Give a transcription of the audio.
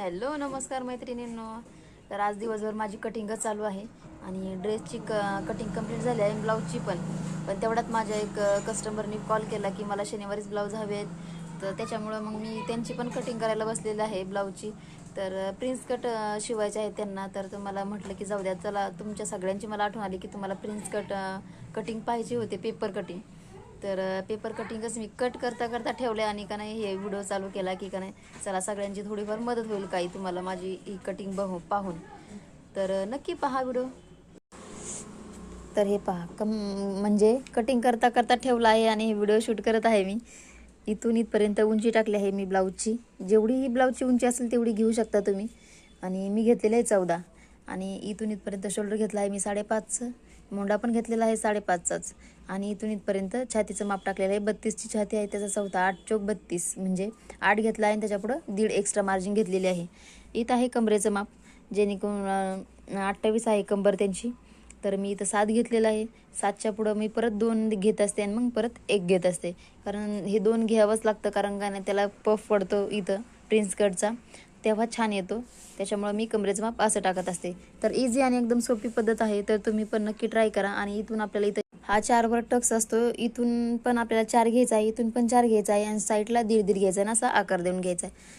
Hello नमस्कार मैत्रिणींनो. तर आज दिवसभर माझी कटिंगच चालू आहे आणि ड्रेसची क कटिंग कंप्लीट झाली आहे ब्लाऊजची पण. पण तेवढ्यात माझ्या एक कस्टमरनी कॉल केला की मला शनिवारीच ब्लाऊज हवे आहेत तर त्याच्यामुळं मग मी त्यांची पण कटिंग करायला बसलेली आहे ब्लाऊजची तर प्रिन्स कट शिवायचे आहेत त्यांना. तर तुम्हाला म्हटलं की जाऊ द्या चला तुमच्या सगळ्यांची मला आठवण आली की तुम्हाला प्रिन्स कट कटिंग पाहिजे होते पेपर कटिंग तर पेपर कटिंगच मी कट करता करता ठेवले आणि का नाही हे व्हिडिओ चालू केला की का नाही चला सगळ्यांची थोडीफार मदत होईल काही तुम्हाला माझी ही कटिंग बघू पाहून. तर नक्की पहा व्हिडिओ तर हे पहा कम म्हणजे कटिंग करता करता ठेवला आहे आणि व्हिडिओ शूट करत आहे मी. इथून इथपर्यंत उंची टाकली आहे मी ब्लाऊजची जेवढी ही ब्लाऊजची उंची असेल तेवढी घेऊ शकता तुम्ही. आणि मी घेतलेलं आहे चौदा. आणि इथून इथपर्यंत शोल्डर घेतला आहे मी साडेपाचचं मोंडा पण घेतलेला आहे साडेपाचचाच. आणि इथून इथपर्यंत छातीचं माप टाकलेलं आहे. बत्तीसची छाती आहे त्याचा चौथा आठ चौक बत्तीस म्हणजे आठ घेतला आहे आणि त्याच्यापुढं दीड एक्स्ट्रा मार्जिन घेतलेली आहे. इथं आहे कमरेचं माप. जेणेकरून अठ्ठावीस आहे कंबर त्यांची. तर मी इथं सात घेतलेलं आहे. सातच्या पुढं मी परत दोन घेत असते आणि मग परत एक घेत असते. कारण हे दोन घ्यावंच लागतं कारण का नाही त्याला पफ पडतो इथं प्रिन्स कटचा तेव्हा छान येतो. त्याच्यामुळं मी कमरेचं माप असं टाकत असते. तर इझी आणि एकदम सोपी पद्धत आहे तर तुम्ही पण नक्की ट्राय करा. आणि इथून आपल्याला इथं हा चारवर टक्स असतो. इथून पण आपल्याला चार घ्यायचा आहे इथून पण चार घ्यायचा आहे. आणि साईडला दीड दीड घ्यायचा आहे आणि असा आकार देऊन घ्यायचा आहे.